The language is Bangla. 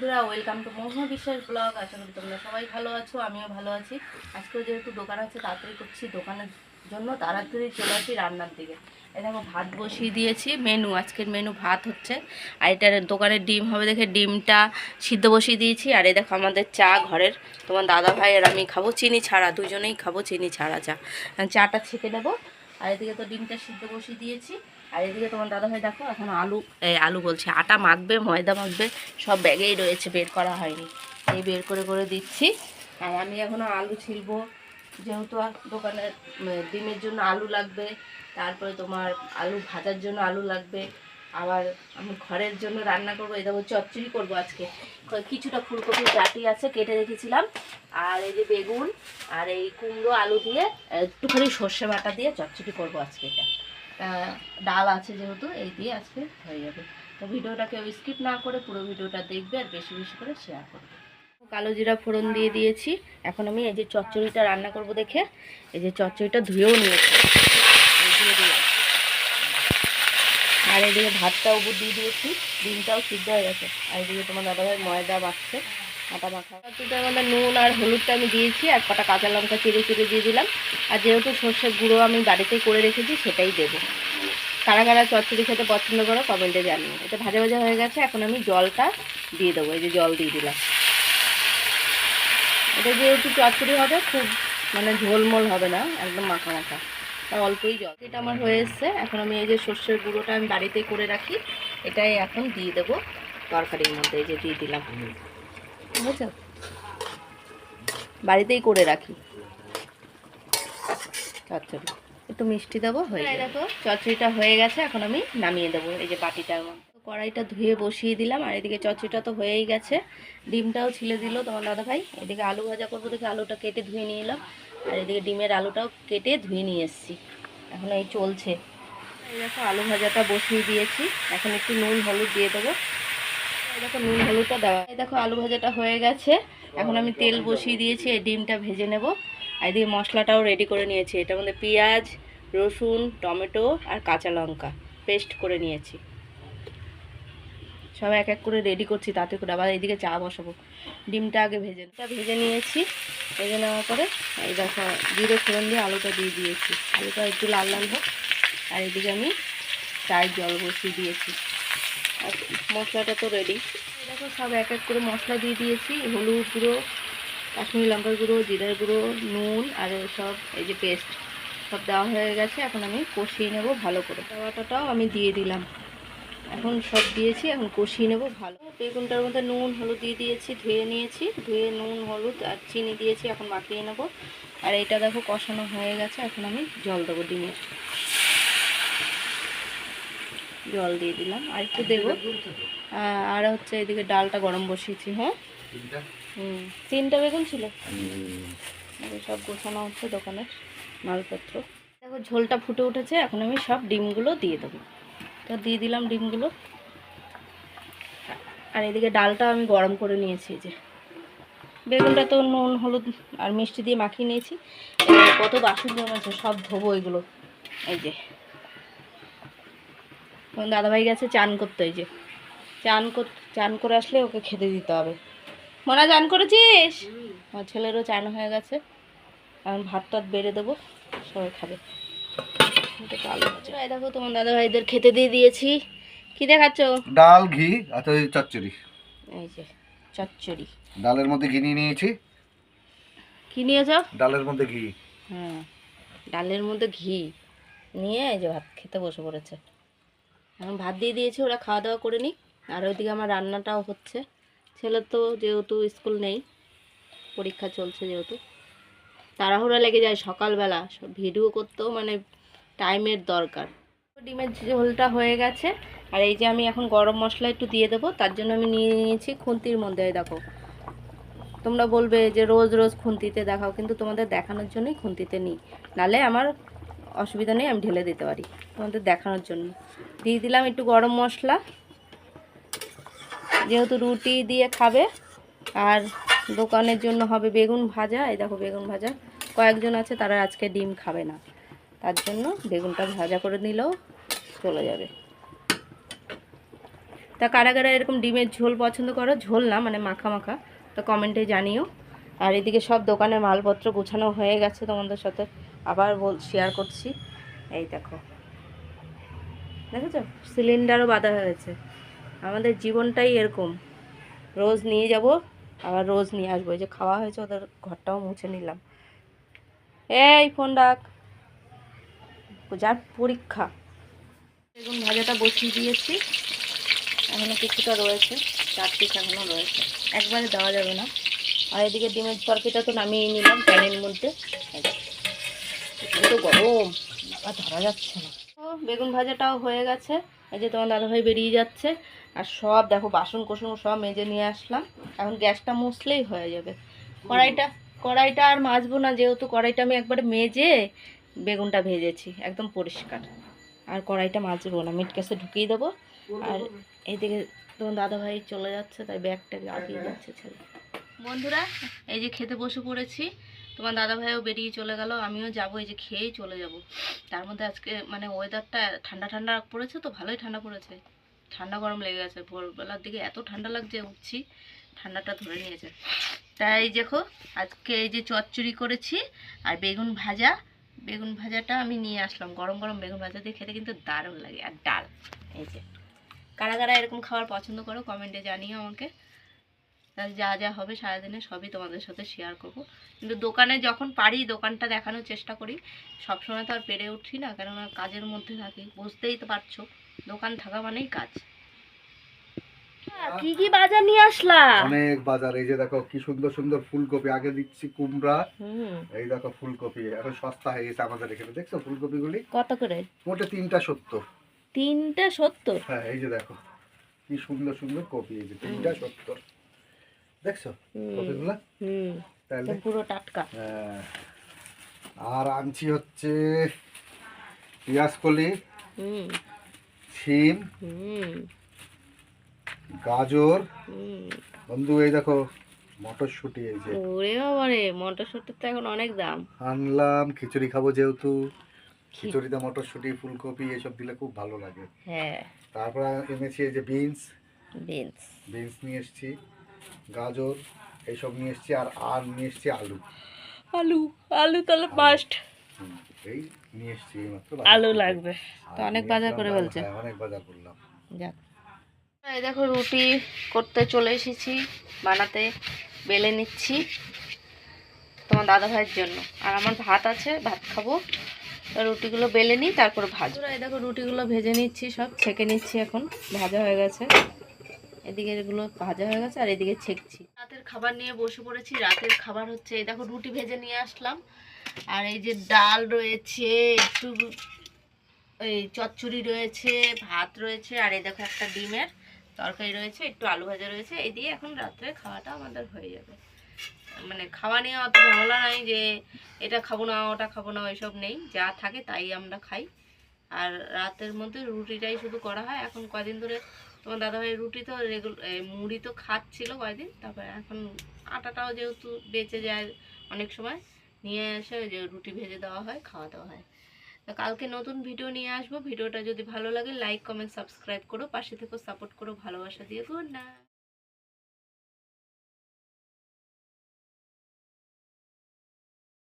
বন্ধুরা ওয়েলকাম টু মহুয়া বিশ্বাস ব্লগ আশা করি তোমরা সবাই ভালো আছো, আমিও ভালো আছি। আজকেও যেহেতু দোকান আছে, তাড়াতাড়ি করছি দোকানের জন্য, তাড়াতাড়ি চলে আসি রান্নার দিকে। এই দেখো, ভাত বসিয়ে দিয়েছি মেনু আজকের মেনু ভাত হচ্ছে। আর এটার দোকানের ডিম হবে দেখে ডিমটা সিদ্ধ বসিয়ে দিয়েছি। আর এই দেখো, আমাদের চা ঘরের, তোমার দাদা ভাই আর আমি খাব চিনি ছাড়া, দুজনেই খাব চিনি ছাড়া চা। চাটা ছেঁকে নেব। আর এদিকে তো ডিমটা সিদ্ধ বসিয়ে দিয়েছি। আর এদিকে তোমার দাদা ভাই দেখো, এখন আলু, এই আলু বলছে, আটা মাখবে, ময়দা মাখবে, সব ব্যাগেই রয়েছে, বের করা হয়নি। এই বের করে করে দিচ্ছি। আর আমি এখনও আলু ছিলবো, যেহেতু দোকানের ডিমের জন্য আলু লাগবে, তারপরে তোমার আলু ভাজার জন্য আলু লাগবে। আবার আমি ঘরের জন্য রান্না করব এটা হচ্ছে চচ্চড়ি করব আজকে। কিছুটা ফুলকপির ডাটি আছে, কেটে রেখেছিলাম। আর এই যে বেগুন, আর এই কুমড়ো আলু দিয়ে, একটুখানি সর্ষে বাটা দিয়ে চচ্চড়ি করব আজকে এটা। ডাল আছে যেহেতু, এই দিয়ে আজকে হয়ে যাবে। তো ভিডিওটা কেউ স্কিপ না করে পুরো ভিডিওটা দেখবে আর বেশি বেশি করে শেয়ার করবে। কালো জিরা ফোড়ন দিয়ে দিয়েছি। এখন আমি এই যে চচ্চড়িটা রান্না করব দেখে, এই যে চচ্চড়িটা ধুয়েও নিয়েছি। আর এদিকে ভাতটাও দিয়ে দিয়েছি। ডিমটাও সিদ্ধ হয়ে গেছে। আর এদিকে তোমার দাদাভাই ময়দা মাখছে আটা মাখা। চচ্চড়িটার মধ্যে নুন আর হলুদটা আমি দিয়েছি, আর কটা কাঁচা লঙ্কা চিড়ে চিড়ে দিয়ে দিলাম। আর যেহেতু সর্ষের গুঁড়ো আমি বাড়িতেই করে রেখেছি, সেটাই দেবো। কারা কারা চচ্চড়ি খেতে পছন্দ করো, কমেন্টে জানিও। এটা ভাজা ভাজা হয়ে গেছে, এখন আমি জলটা দিয়ে দেবো, এই যে জল দিয়ে দিলাম। এটা যেহেতু চচ্চড়ি হবে, খুব মানে ঝোলমোল হবে না, একদম মাখা মাখা। অল্পই জল। এটা আমার হয়ে এসছে। এখন আমি এই যে সর্ষের গুঁড়োটা আমি বাড়িতেই করে রাখি, এটাই এখন দিয়ে দেবো তরকারির মধ্যে, এই যে দিয়ে দিলাম। বুঝছ? বাড়িতেই করে রাখি। চচ্চড়ি একটু মিষ্টি দেবো হয়ে যাবে। দেখো। চচ্চড়িটা হয়ে গেছে এখন আমি নামিয়ে দেবো এই যে বাটিটার কড়াইটা ধুয়ে বসিয়ে দিলাম আর এদিকে চচ্চড়িটা তো হয়েই গেছে। ডিমটাও ছিলে দিল তোমার দাদা ভাই। এদিকে আলু ভাজা করব দেখে আলুটা কেটে ধুয়ে নিয়ে এলাম। আর এদিকে ডিমের আলুটাও কেটে ধুয়ে নিয়ে এসেছি। এখন এই চলছে। এই দেখো আলু ভাজাটা বসিয়ে দিয়েছি। এখন একটু নুন হলুদ দিয়ে দেবো। দেখো নুন হলুদটা দেওয়া দেখো আলু ভাজাটা হয়ে গেছে। এখন আমি তেল বসিয়ে দিয়েছি, এই ডিমটা ভেজে নেব। আর এদিকে মশলাটাও রেডি করে নিয়েছি। এটার মধ্যে পেঁয়াজ, রসুন, টমেটো আর কাঁচা লঙ্কা পেস্ট করে নিয়েছি। সব এক এক করে রেডি করছি, তাতে করে আবার এইদিকে চা বসাবো। ডিমটা আগে ভেজে তা ভেজে নিয়েছি, ভেজে নেওয়ার পরে এই দেখো জিরে ফোড়ন দিয়ে আলুটা দিয়ে দিয়েছি। আলুটা একটু লাল লাল হোক। আর এদিকে আমি চায়ের জল বসিয়ে দিয়েছি। মশলাটা তো রেডি দেখো, সব এক এক করে মশলা দিয়ে দিয়েছি, হলুদ গুঁড়ো, কাশ্মীরি লঙ্কার গুঁড়ো, জিরার গুঁড়ো, নুন, আর সব এই যে পেস্ট সব দেওয়া হয়ে গেছে। এখন আমি কষিয়ে নেব ভালো করে। টামাটোটাও আমি দিয়ে দিলাম। এখন সব দিয়েছি, এখন কষিয়ে নেব ভালো। বেগুনটার মধ্যে নুন, হলুদ দিয়ে দিয়েছি, ধুয়ে নিয়েছি। ধুয়ে নুন, হলুদ আর চিনি দিয়েছি, এখন মাখিয়ে নেব। আর এটা দেখো কষানো হয়ে গেছে, এখন আমি জল দেবো ডিমের জল দিয়ে দিলাম। আর একটু দেবো। আর হচ্ছে এদিকে ডালটা গরম বসিয়েছি হ্যাঁ? হুম তিনটা বেগুন ছিল? সব গোছানো হচ্ছে দোকানের মালপত্র। দেখো ঝোলটা ফুটে উঠেছে এখন আমি সব ডিমগুলো দিয়ে দেবো। তো দিয়ে দিলাম ডিমগুলো। আর এদিকে ডালটা আমি গরম করে নিয়েছি যে। বেগুনটা তো নুন হলুদ আর মিষ্টি দিয়ে মাখিয়ে নিয়েছি। কত বাসন জমেছে সব ধোবো এগুলো। এই যে। দাদাভাই গেছে চান করতে যে। চান কর চান করে আসলে ওকে খেতে দিতে হবে। মনা চান করেছিস? আমার ছেলেরও চান হয়ে গেছে। এখন ভাত টাত বেড়ে দেবো সবাই খাবে। দেখো তোমার দাদা ভাইদের খেতে দিয়ে দিয়েছি। কি দেখাচ্ছ? ডাল ঘি আর চচ্চড়ি। এই যে চচ্চড়ি। ডালের মধ্যে ঘি নিয়ে নিয়েছি। কি নিয়েছ? ডালের মধ্যে ঘি। হ্যাঁ ডালের মধ্যে ঘি। নিয়ে এই যে ভাত খেতে বসে পড়েছে। এখন ভাত দিয়ে দিয়েছি, ওরা খাওয়া দাওয়া করে নিক। আর ওইদিকে আমার রান্নাটাও হচ্ছে। ছেলের তো যেহেতু স্কুল নেই, পরীক্ষা চলছে যেহেতু। তাড়াহুড়া লেগে যায় সকালবেলা ভিডিও করতেও মানে টাইমের দরকার। ডিমের ঝোলটা হয়ে গেছে, আর এই যে আমি এখন গরম মশলা একটু দিয়ে দেবো, তার জন্য আমি নিয়ে নিয়েছি খুন্তির মধ্যে দেখো। তোমরা বলবে যে রোজ রোজ খুন্তিতে দেখাও, কিন্তু তোমাদের দেখানোর জন্যই খুন্তিতে নিই। নালে আমার অসুবিধা নেই, আমি ঢেলে দিতে পারি তোমাদের দেখানোর জন্য। দিয়ে দিলাম একটু গরম মশলা। যেহেতু রুটি দিয়ে খাবে, আর দোকানের জন্য হবে বেগুন ভাজা, এই দেখো বেগুন ভাজা। কয়েকজন আছে, তারা আজকে ডিম খাবে না। তার জন্য বেগুনটা ভাজা করে নিলেও চলে যাবে। তা কারা কারা এরকম ডিমের ঝোল পছন্দ করো? ঝোল না মানে মাখা মাখা। তো কমেন্টে জানিও। আর এদিকে সব দোকানের মালপত্র গোছানো হয়ে গেছে তোমাদের সাথে। আবার বল শেয়ার করছি। এই দেখো। দেখেছ? সিলিন্ডারও বাঁধা হয়েছে। আমাদের জীবনটাই এরকম। রোজ নিয়ে যাব, আবার রোজ নিয়ে আসব। যে খাওয়া হয়েছে, ওদের ঘরটাও মুছে নিলাম। এই ফোন ডাক যার পরীক্ষা। বেগুন ভাজাটা বসিয়ে দিয়েছি। এখনও কিছুটা রয়েছে। চার পিস এখনও রয়েছে। একবারে দেওয়া যাবে না। আর এদিকে ডিমের তরকারিটা তো নামিয়ে নিলাম, প্যানের মধ্যে। গরম। আবার ধরা যাচ্ছে না। বেগুন ভাজাটাও হয়ে গেছে। এই যে তোমার দাদাভাই বেরিয়ে যাচ্ছে। আর সব দেখো বাসন কোসন সব মেজে নিয়ে আসলাম। এখন গ্যাসটা মুছলেই হয়ে যাবে। কড়াইটা কড়াইটা আর মাজবো না যেহেতু কড়াইটা আমি একবারে মেজে বেগুনটা ভেজেছি। একদম পরিষ্কার। আর কড়াইটা মাজবো না মিট গ্যাসে ঢুকিয়ে দেবো। আর এইদিকে তোমার দাদাভাই চলে যাচ্ছে তাই ব্যাগটা লাগিয়ে যাচ্ছে ছেলে। বন্ধুরা এই যে খেতে বসে পড়েছি। তোমার দাদা দাদাভাইও বেরিয়ে চলে গেল, আমিও যাব, এই যে খেয়েই চলে যাব। তার মধ্যে আজকে মানে ওয়েদারটা ঠান্ডা ঠান্ডা পড়েছে তো, ভালোই ঠান্ডা পড়েছে। ঠান্ডা গরম লেগে গেছে, ভোরবেলার দিকে এত ঠান্ডা লাগছে, উঠছি, ঠান্ডাটা ধরে নিয়েছে। তাই দেখো, আজকে এই যে চচ্চড়ি করেছি আর বেগুন ভাজা। বেগুন ভাজাটা আমি নিয়ে আসলাম, গরম গরম বেগুন ভাজা দিয়ে খেতে কিন্তু দারুণ লাগে, আর ডাল, এই যে। কারা কারা এরকম খাবার পছন্দ করো কমেন্টে জানিও আমাকে। তাহলে যা যা হবে সারাদিনে সবই তোমাদের সাথে শেয়ার করব। কিন্তু দোকানে যখন পারি দোকানটা দেখানোর চেষ্টা করি সবসময় তো আর পেরে উঠি না কেননা কাজের মধ্যে থাকি বুঝতেই তো পারছ দোকান থাকা মানেই কাজ। কি কি বাজার নিয়ে আসলা? অনেক বাজার এই যে দেখো কি সুন্দর সুন্দর ফুলকপি আগে দিচ্ছি কুমড়া হুম। এই দেখো ফুলকপি এখন সস্তা হয়ে গেছে আমাদের এখানে দেখছ ফুলকপিগুলি? কত করে? মোটে তিনটা সত্তর। তিনটে সত্তর? হ্যাঁ এই যে দেখো কি সুন্দর সুন্দর কপি এই যে তিনটা সত্তর। দেখছ কপিগুলো? তাহলে? পুরো টাটকা। হ্যাঁ। আর আনছি হচ্ছে পেঁয়াজ কলি হুম শিম গাজর। বন্ধু এই দেখো মটরশুঁটি এই যে। ওরে বাবারে মটরশুটির তো এখন অনেক দাম। আনলাম খিচুড়ি খাব যেহেতু। খিচুড়িতে মটরশুঁটি ফুলকপি এসব দিলে খুব ভালো লাগে। হ্যাঁ। তারপর এনেছি এই যে বিনস। বিনস। বিনস নিয়ে এসেছি। গাজর এইসব নিয়ে এসেছি আর আর নিয়ে এসেছি আলু। আলু আলু তাহলে মাস্ট এই নিয়ে এসেছি আলু লাগবে। তো অনেক বাজার করে ফেলছে হ্যাঁ, অনেক বাজার করলাম। যাক। এই দেখো রুটি করতে চলে এসেছি বানাতে বেলে নিচ্ছি তোমার দাদা ভাইয়ের জন্য। আর আমার ভাত আছে ভাত খাব। রুটিগুলো বেলে নিই তারপর ভাজ এই দেখো রুটিগুলো ভেজে নিচ্ছি সব ছেঁকে নিচ্ছি এখন ভাজা হয়ে গেছে। এদিকে এগুলো ভাজা হয়ে গেছে, আর এদিকে ছেঁকছি। রাতের খাবার নিয়ে বসে পড়েছি। রাতের খাবার হচ্ছে, এই দেখো রুটি ভেজে নিয়ে আসলাম। আর এই যে ডাল রয়েছে, একটু এই চচ্চড়ি রয়েছে, ভাত রয়েছে, আর এই দেখো একটা ডিমের তরকারি রয়েছে, একটু আলু ভাজা রয়েছে। এই দিয়ে এখন রাত্রে খাওয়াটা আমাদের হয়ে যাবে। মানে খাওয়া নিয়ে অত ঝামেলা নাই যে এটা খাব না, ওটা খাব না, ওইসব নেই। যা থাকে তাই আমরা খাই। আর রাতের মধ্যে রুটিটাই শুধু করা হয়। এখন কদিন ধরে তোমার দাদাভাই রুটি তো রেগুলার মুড়ি তো খাচ্ছিল কয়েকদিন, তারপরে এখন আটাটাও যেহেতু বেঁচে যায় অনেক সময়, নিয়ে এসে যে রুটি ভেজে দেওয়া হয়, খাওয়া দাওয়া হয়। তো কালকে নতুন ভিডিও নিয়ে আসব ভিডিওটা যদি ভালো লাগে লাইক কমেন্ট সাবস্ক্রাইব করো, পাশে থেকেও সাপোর্ট করো, ভালোবাসা দিয়ে গুড নাইট